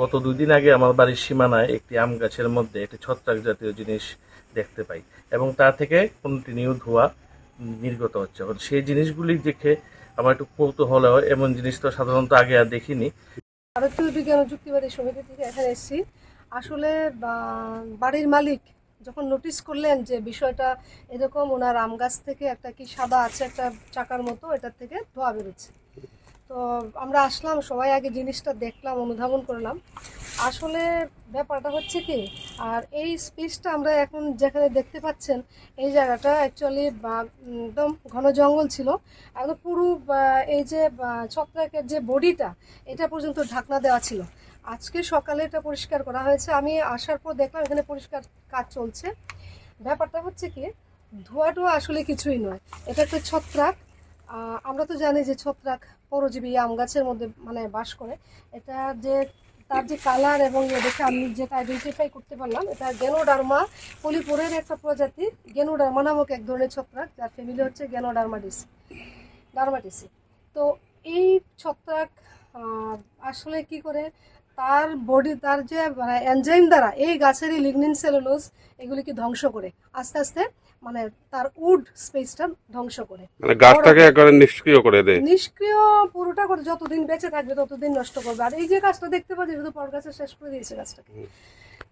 গত দুদিন আগে আমার বাড়ির সীমানায় একটি আম গাছের মধ্যে একটি ছত্রাক জাতীয় জিনিস দেখতে পাই এবং তা থেকে কন্টিনিউ ধোঁয়া নির্গত হচ্ছে। এখন সেই জিনিসগুলি দেখে আমার একটু কৌতূহল হয়, এমন জিনিস তো সাধারণত আগে আর দেখিনি। ভারতীয় বিজ্ঞান ও যুক্তিবাদী সমিতি থেকে এখানে এসেছি। আসলে বাড়ির মালিক যখন নোটিস করলেন যে বিষয়টা এরকম, ওনার আম গাছ থেকে একটা কি সাদা আছে, একটা চাকার মতো, এটার থেকে ধোয়া বেরোচ্ছে। তো আমরা আসলাম, সবাই আগে জিনিসটা দেখলাম, অনুধাবন করলাম। আসলে ব্যাপারটা হচ্ছে কি, আর এই স্পেসটা আমরা এখন যেখানে দেখতে পাচ্ছেন, এই জায়গাটা অ্যাকচুয়ালি একদম ঘন জঙ্গল ছিল। একদম পুরো এই যে ছত্রাকের যে বডিটা, এটা পর্যন্ত ঢাকনা দেওয়া ছিল। আজকে সকালে এটা পরিষ্কার করা হয়েছে। আমি আসার পর দেখলাম এখানে পরিষ্কার কাজ চলছে। ব্যাপারটা হচ্ছে কি, ধোঁয়াটোয়া আসলে কিছুই নয়। এটা একটা ছত্রাক। আমরা তো জানি যে ছত্রাক পরজীবী আম গাছের মধ্যে মানে বাস করে। এটা যে তার যে কালার এবং দেখে আমি যেটা আইডেন্টিফাই করতে পারলাম, এটা গেনোডার্মা পলিপুরের একটা প্রজাতি। গেনোডার্মা নামক এক ধরনের ছত্রাক, যার ফ্যামিলি হচ্ছে গেনোডার্মাটিস ডার্মাটিসি তো এই ছত্রাক আসলে কি করে তার বডি তার যে এনজাইম দ্বারা এই গাছেরই লিগনিন সেলুলোজ এগুলিকে ধ্বংস করে আস্তে আস্তে মানে তার উড স্পেসটা ধ্বংস করে। মানে গাছটাকে একবারে নিষ্ক্রিয় করে দেয়। নিষ্ক্রিয় পুরোটা করে যতদিন বেঁচে থাকবে ততদিন নষ্ট করবে। আর এই যে গাছটা দেখতে পাচ্ছি শুধু পর গাছে শেষ করে দিয়েছে গাছটাকে।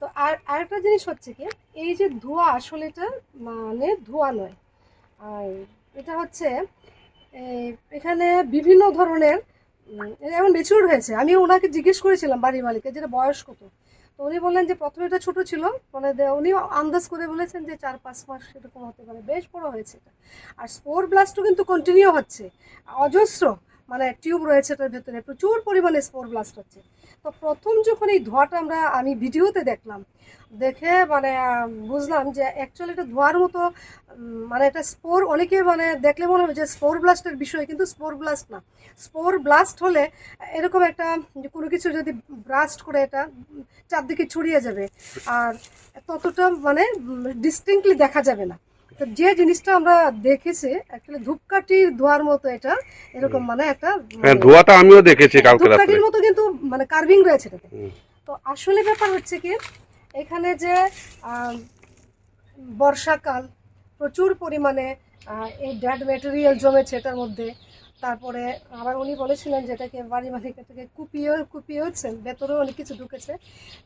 তো আর আরেকটা জিনিস হচ্ছে কি এই যে ধোঁয়া আসলে এটা মানে ধোঁয়া নয়। আর এটা হচ্ছে এই, এখানে বিভিন্ন ধরনের এখন মেচিউর হয়েছে। আমি ওনাকে জিজ্ঞেস করেছিলাম বাড়ির মালিককে যেটা বয়স কত? তো উনি বললেন যে প্রথমে এটা ছোটো ছিল। মানে উনি আন্দাজ করে বলেছেন যে চার পাঁচ মাস এরকম হতে পারে। বেশ বড় হয়েছে এটা। আর স্পোর ব্লাস্টও কিন্তু কন্টিনিউ হচ্ছে। অজস্র। মানে টিউব রয়েছে এটার ভেতরে, প্রচুর পরিমাণে স্পোর ব্লাস্ট হচ্ছে। তো প্রথম যখন এই ধোঁয়াটা আমরা, আমি ভিডিওতে দেখলাম, দেখে মানে বুঝলাম যে অ্যাকচুয়ালি এটা ধোঁয়ার মতো মানে এটা স্পোর অনেকে মানে দেখলে মনে হবে যে স্পোর ব্লাস্টের বিষয়, কিন্তু স্পোর ব্লাস্ট না। স্পোর ব্লাস্ট হলে এরকম একটা, কোনো কিছু যদি ব্লাস্ট করে এটা, চারদিকে ছড়িয়ে যাবে, আর ততটা মানে ডিস্টিংক্টলি দেখা যাবে না। তো যে জিনিসটা আমরা দেখেছি অ্যাকচুয়ালি ধূপকাঠির ধোয়ার মতো এটা এরকম মানে একটা হ্যাঁ ধোঁয়াটা আমিও দেখেছি কালকে রাত্রে। ধূপকাঠির মতো কিন্তু মানে কার্ভিং রয়েছে এটাতে। তো আসলে ব্যাপার হচ্ছে কি এখানে যে বর্ষাকাল প্রচুর পরিমাণে এই ড্যাড ম্যাটেরিয়াল জমেছে এটার মধ্যে। তারপরে আবার উনি বলেছিলেন যেটাকে বাড়ি মালিক এটাকে কুপিয়ে কুপিয়েছেন ভেতরেও অনেক কিছু ঢুকেছে।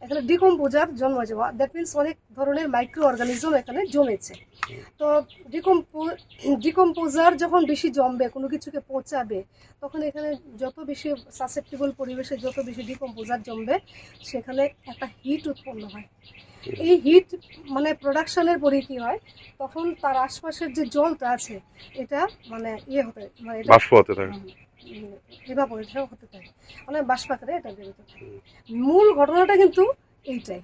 এখানে ডিকম্পোজার জন্মেছে দ্যাট মিনস অনেক ধরনের মাইক্রো অর্গানিজম এখানে জমেছে। তো ডিকম্পো, ডিকম্পোজার যখন বেশি জমবে, কোনো কিছুকে পচাবে, তখন এখানে যত বেশি সাসেপ্টিবল পরিবেশে যত বেশি ডিকম্পোজার জমবে, সেখানে একটা হিট উৎপন্ন হয়। এই হিট মানে প্রোডাকশনের পরে কি হয়? তখন তার আশপাশের যে জলটা আছে এটা মানে ইয়ে হতে মানে এটা বাষ্প হতে থাকে। ইভাপোরেশন হতে থাকে। মানে বাষ্পাকারে এটা বেরোতে থাকে। মূল ঘটনাটা কিন্তু এইটাই।